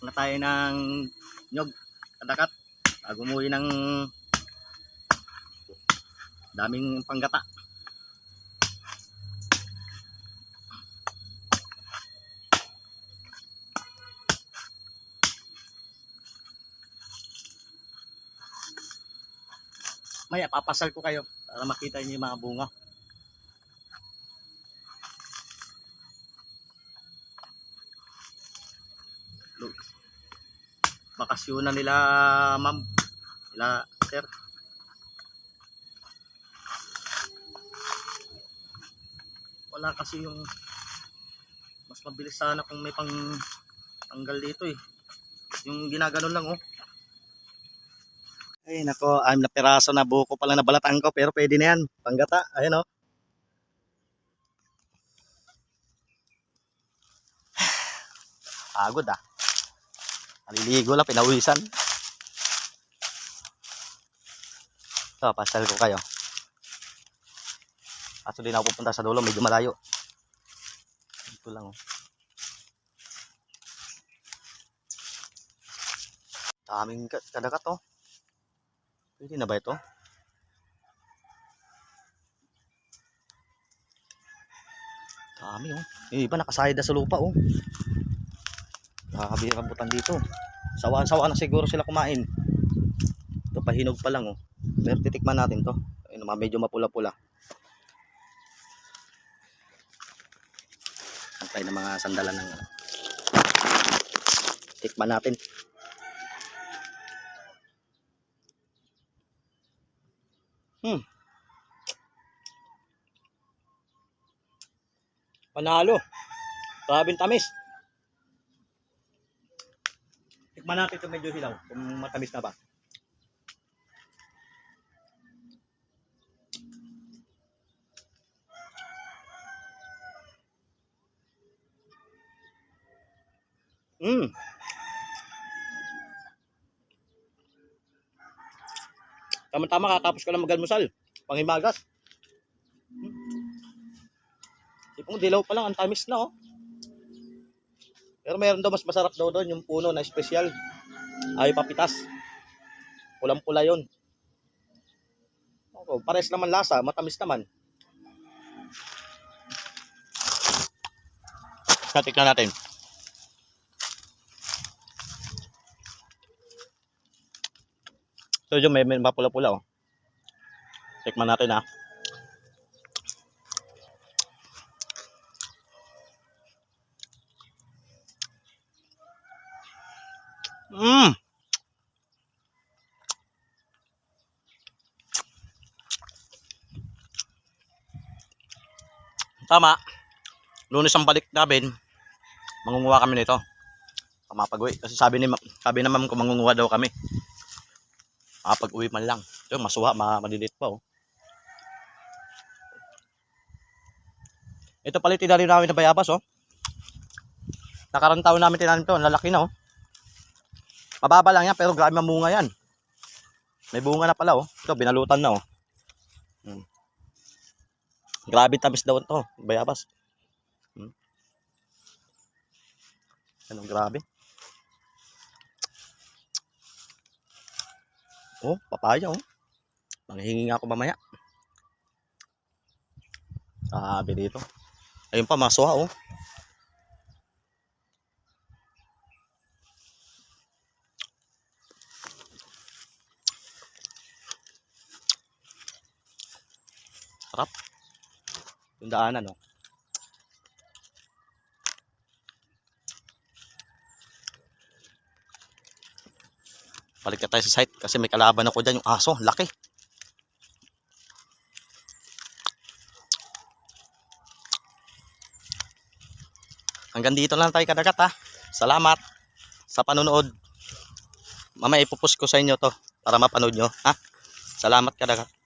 na tayo ng nyog kadakat bago umuwi ng daming panggata. Maya papasal ko kayo para makita niyo yung mga bunga bakasyonan nila ma'am. Nila sir. Wala kasi yung mas mabilis sana kung may pang tanggal dito eh. Yung ginaganon lang oh. Ay nako I'm na piraso na buko pala na balatan ko pero pwede na yan. Panggata ayan oh. Pagod ah Naliligo lang, pinawisan. So, pasal ko kayo. Kaso din ako pupunta sa dulo, medyo malayo. Dito lang oh. Daming ka- kadakat oh. Pwede na ba ito? Dami oh. Yung iba nakasayad na sa lupa oh. Yung rambutan dito. Sawa-sawa na siguro sila kumain. Ito pahinog pa lang oh. Pero titikman natin to. Ayun, medyo mapula-pula. Antay ng mga sandalan ng ano. Tikman natin. Hmm. Panalo. Grabing tamis. Natin ito medyo hilaw kung matamis na ba. Mm. Tama-tama kakapos ko lang magalmusal. Pangimagas. Mm. Tipong dilaw pa lang, ang tamis na oh. Pero meron daw mas masarap daw doon yung puno na espesyal. Ay papitas. Pulang-pula yun. Ako, pares naman lasa, matamis naman. Natikman natin. So yun, may, may mapula-pula oh. Tikman natin ah. Mmm. Tama. Lunes ang balik namin. Mangunguha kami nito. Pamapag-uwi. Kasi sabi ni sabi naman ko mangunguha daw kami. Makapag-uwi man lang. Ito, masuha, ma malilit pa oh. Ito pala yung namin na bayabas oh. Nakarang taon namin tinanim to, ang lalaki na oh. Mababa lang yan pero grabe mamunga yan. May bunga na pala oh. Ito binalutan na oh. Hmm. Grabe tamis daw ito, bayabas. Hmm. Ano grabe. Oh, papaya oh. Manghihingi nga ako mamaya. Sabi dito. Ayun pa, masuha oh. Sarap. Yung daanan, no? Balik na tayo sa site kasi may kalaban ako dyan. Yung aso, laki. Hanggang dito lang tayo kadagat ha. Salamat sa panonood. Mamaya ipupost ko sa inyo to para mapanood nyo. Ha? Salamat kadagat.